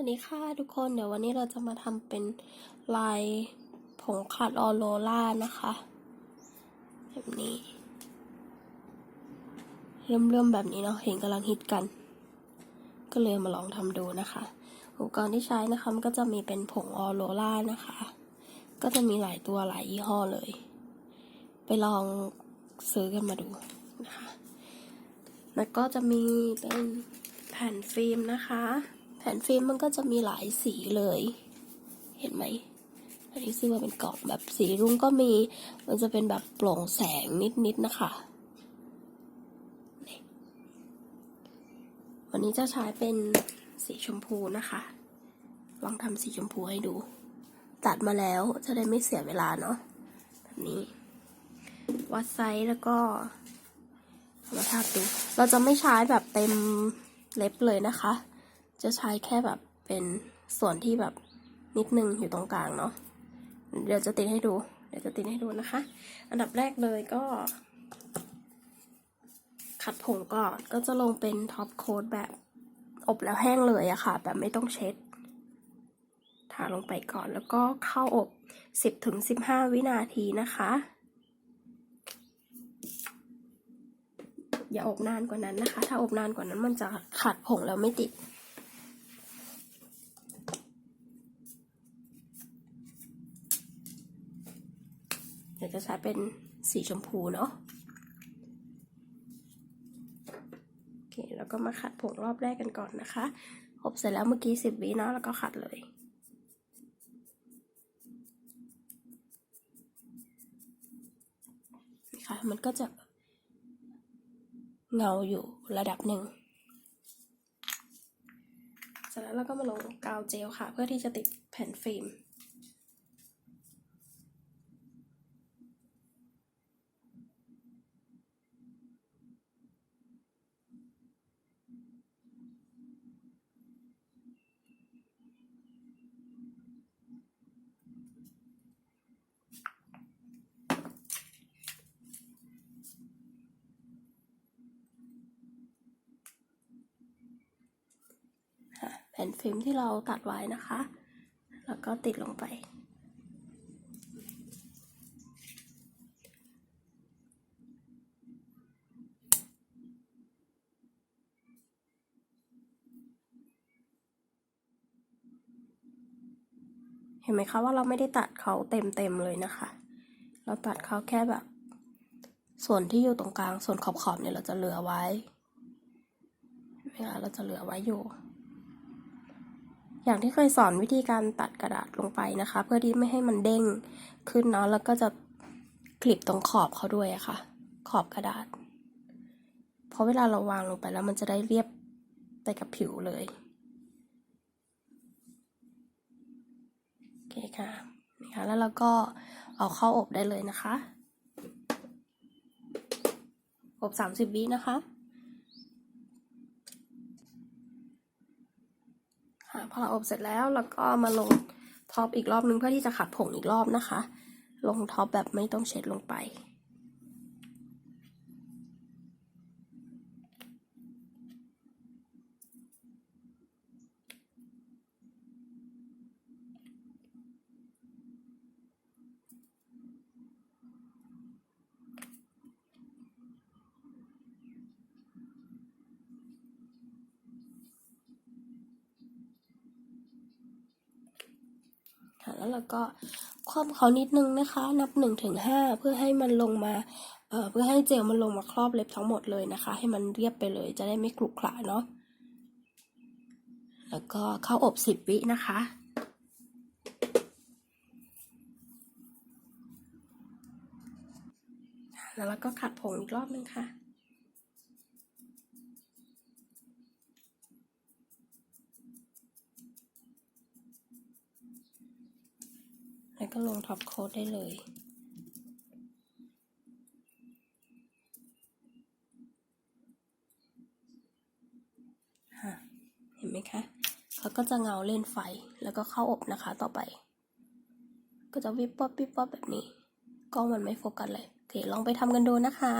วัสดีค่ะทุกคนเดี๋ยววันนี้เราจะมาทำเป็นลายผงขัดออโรล่านะคะ แบบนี้ เริ่มๆแบบนี้เนาะเห็นกำลังฮิตกัน ก็เลยมาลองทำดูนะคะ อุปกรณ์ที่ใช้นะคะมันก็จะมีเป็นผงออโรล่านะคะ ก็จะมีหลายตัวหลายยี่ห้อเลย ไปลองซื้อกันมาดูนะคะ แล้วก็จะมีเป็นแผ่นฟิล์มนะคะ ผ่นฟิล์มมันก็จะมีหลายสีเลย เห็นไหมอันนี้ซื้อมาเป็นกล่องแบบสีรุ้งก็มี มันจะเป็นแบบโปร่งแสงนิดๆนะคะวันนี้จะใช้เป็นสีชมพูนะคะ ลองทำสีชมพูให้ดู ตัดมาแล้วจะได้ไม่เสียเวลาเนาะแบบนี้ วัดไซส์แล้วก็มาทาบดู เราจะไม่ใช้แบบเต็มเล็บเลยนะคะ จะใช้แค่แบบเป็นส่วนที่แบบนิดนึงอยู่ตรงกลางเนาะ เดี๋ยวจะติดให้ดู เดี๋ยวจะติดให้ดูนะคะ อันดับแรกเลยก็ ขัดผงก่อน ก็จะลงเป็นท็อปโค้ดแบบอบแล้วแห้งเลยอะค่ะ แบบไม่ต้องเช็ด ทาลงไปก่อนแล้วก็เข้าอบ 10-15 วินาทีนะคะอย่าอบนานกว่านั้นนะคะ ถ้าอบนานกว่านั้นมันจะขัดผงแล้วไม่ติด เดี๋ยวจะใช้เป็นสีชมพูเนาะโอเคแล้วก็มาขัดผงรอบแรกกันก่อนนะคะอบเสร็จแล้วเมื่อกี้สิบวิเนาะแล้วก็ขัดเลยนี่ค่ะมันก็จะเงาอยู่ระดับหนึ่งเสร็จแล้วเราก็มาลงกาวเจลค่ะ เพื่อที่จะติดแผ่นฟิล์ม ผ่นฟิล์มที่เราตัดไว้นะคะ แล้วก็ติดลงไป เห็นไหมคะว่าเราไม่ได้ตัดเขาเต็มๆเลยนะคะ เราตัดเขาแค่แบบ ส่วนที่อยู่ตรงกลางส่วนขอบๆเนี่ยเราจะเหลือไว้เห็นไหมคะเราจะเหลือไว้อยู่ อย่างที่เคยสอนวิธีการตัดกระดาษลงไปนะคะ เพื่อที่ไม่ให้มันเด้งขึ้นเนาะแล้วก็จะคลิปตรงขอบเขาด้วยอะค่ะ ขอบกระดาษ เพราะเวลาเราวางลงไปแล้วมันจะได้เรียบไปกับผิวเลยโอเคค่ะนะคะแล้วเราก็เอาเข้าอบได้เลยนะคะ อบสามสิบวินะคะ ค่ะพ อเราอบเสร็จแล้วเราก็มาลงท็อปอีกรอบนึงเพื่อที่จะขัดผงอีกรอบนะคะ ลงท็อปแบบไม่ต้องเช็ดลงไป แล้วเราก็คว่ำเขานิดนึงนะคะ นับหนึ่งถึงห้าเพื่อให้มันลงมาเเพื่อให้เจลมันลงมาครอบเล็บทั้งหมดเลยนะคะ ให้มันเรียบไปเลย จะได้ไม่กรุขระเนาะแล้วก็เข้าอบสิบวินะคะแล้วเราก็ขัดผงอีกรอบนึงค่ะ ล้วก็ลงท็อปโค้ดได้เลย เห็นไหมคะ เขาก็จะเงาเล่นไฟแล้วก็เข้าอบนะคะต่อไป ก็จะวิบวับวิบวับแบบนี้ กล้องมันไม่โฟกัสเลยโอเคลองไปทำกันดูนะคะ